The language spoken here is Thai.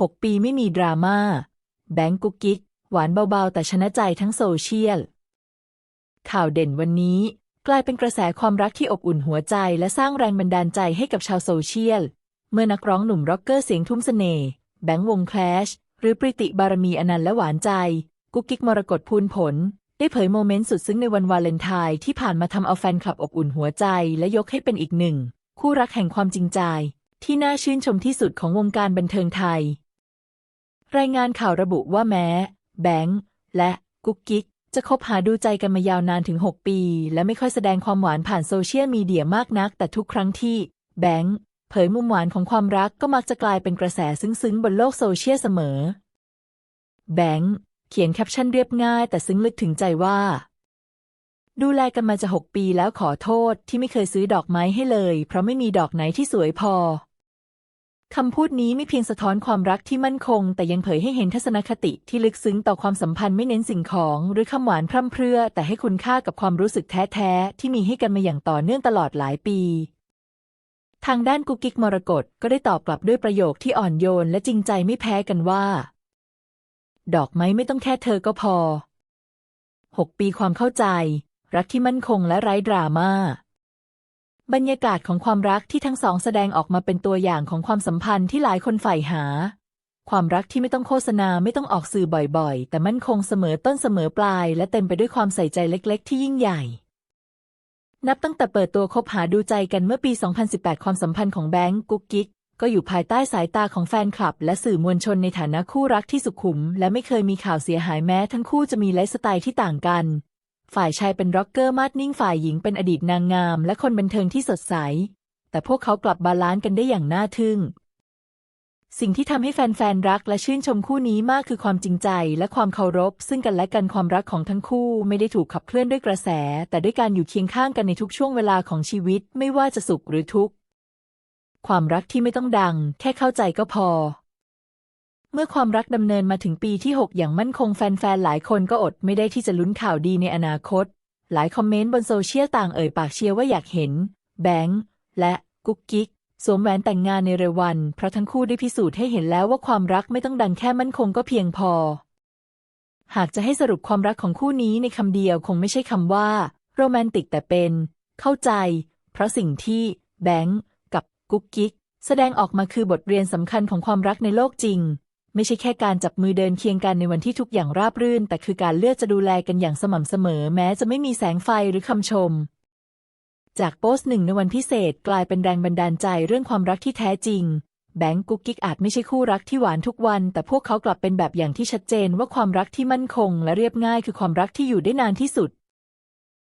6 ปีไม่มีดราม่าแบงก์กุ๊กกิ๊ก หวานเบาๆ แต่ชนะใจทั้งโซเชียล ข่าวเด่นวันนี้ กลายเป็นกระแสความรักที่อบอุ่นหัวใจและสร้างแรงบันดาลใจให้กับชาวโซเชียล เมื่อนักร้องหนุ่มร็อกเกอร์เสียงทุ่มเสน่ห์แบงค์วงแคลชหรือปริติบารมีอนันต์และหวานใจ กุ๊กกิ๊กมรกตพูนผล ได้เผยโมเมนต์สุดซึ้งในวันวาเลนไทน์ที่ผ่านมาทำเอาแฟนคลับอบอุ่นหัวใจ และยกให้เป็นอีกหนึ่ง คู่รักแห่งความจริงใจ ที่น่าชื่นชมที่สุดของวงการบันเทิงไทย รายงานข่าวระบุว่าแม้ แบงค์และกุ๊กกิ๊กจะคบหาดูใจกันมายาวนานถึง 6 ปี และไม่ค่อยแสดงความหวานผ่านโซเชียลมีเดียมากนัก แต่ทุกครั้งที่ แบงค์เผยมุมหวานของความรักก็มักจะกลายเป็นกระแสซึ้งๆ บนโลกโซเชียลเสมอ แบงค์เขียนแคปชั่นเรียบง่าย แต่ซึ้งลึกถึงใจว่า ดูแลกันมาจะ6ปีแล้วขอโทษที่ไม่เคยซื้อดอกไม้ให้เลย เพราะไม่มีดอกไหนที่สวยพอ คำพูดนี้ไม่เพียงสะท้อนความรักที่มั่นคง แต่ยังเผยให้เห็นทัศนคติที่ลึกซึ้งต่อความสัมพันธ์ไม่เน้นสิ่งของ หรือคำหวานพร่ำเพรื่อ แต่ให้คุณค่ากับความรู้สึกแท้ๆ ที่มีให้กันมาอย่างต่อเนื่องตลอดหลายปี ทางด้านกุ๊กกิ๊กมรกตก็ได้ตอบกลับด้วยประโยคที่อ่อนโยนและจริงใจไม่แพ้กันว่า ดอกไม้ไม่ต้องแค่เธอก็พอ 6 ปีความเข้าใจ รักที่มั่นคงและไร้ดราม่า บรรยากาศของความรักที่ทั้งสองแสดงออกมาเป็นตัวอย่างของความสัมพันธ์ที่หลายคนใฝ่หา ความรักที่ไม่ต้องโฆษณาไม่ต้องออกสื่อบ่อยๆ แต่มั่นคงเสมอต้นเสมอปลาย และเต็มไปด้วยความใส่ใจเล็กๆ ที่ยิ่งใหญ่ นับตั้งแต่เปิดตัวคบหาดูใจกันเมื่อปี 2018 ความสัมพันธ์ของแบงก์กุ๊กกิ๊กก็อยู่ภายใต้สายตาของแฟนคลับ และสื่อมวลชนในฐานะคู่รักที่สุขุม และไม่เคยมีข่าวเสียหายแม้ทั้งคู่จะมีไลฟ์สไตล์ที่ต่างกัน ฝ่ายชายเป็นร็อกเกอร์มาดนิ่งฝ่ายหญิงเป็นอดีตนางงาม และคนบันเทิงที่สดใส แต่พวกเขากลับบาลานซ์กันได้อย่างน่าทึ่ง สิ่งที่ทำให้แฟนๆ รักและชื่นชมคู่นี้มากคือความจริงใจและความเคารพ ซึ่งกันและกันความรักของทั้งคู่ไม่ได้ถูกขับเคลื่อนด้วยกระแส แต่ด้วยการอยู่เคียงข้างกันในทุกช่วงเวลาของชีวิต ไม่ว่าจะสุขหรือทุกข์ความรักที่ไม่ต้องดัง แค่เข้าใจก็พอ เมื่อความรักดำเนินมาถึงปีที่ 6 อย่างมั่นคงแฟนๆ หลายคนก็อดไม่ได้ที่จะลุ้นข่าวดีในอนาคต หลายคอมเมนต์บนโซเชียลต่างเอ่ยปากเชียร์ว่าอยากเห็น แบงค์และกุ๊กกิ๊กสวมแหวนแต่งงานในเร็ววัน เพราะทั้งคู่ได้พิสูจน์ให้เห็นแล้วว่าความรักไม่ต้องดังแค่มั่นคงก็เพียงพอ หากจะให้สรุปความรักของคู่นี้ในคำเดียวคงไม่ใช่คำว่าโรแมนติกแต่เป็น เข้าใจ เพราะสิ่งที่แบงค์กับกุ๊กกิ๊กแสดงออกมาคือบทเรียนสำคัญของความรักในโลกจริง ไม่ใช่แค่การจับมือเดินเคียงกันในวันที่ทุกอย่างราบรื่น แต่คือการเลือกจะดูแลกันอย่างสม่ำเสมอ แม้จะไม่มีแสงไฟหรือคำชม จากโพสต์หนึ่งในวันพิเศษกลายเป็นแรงบันดาลใจเรื่องความรักที่แท้จริง แบงก์กุ๊กกิ๊กอาจไม่ใช่คู่รักที่หวานทุกวัน แต่พวกเขากลับเป็นแบบอย่างที่ชัดเจนว่าความรักที่มั่นคง และเรียบง่ายคือความรักที่อยู่ได้นานที่สุด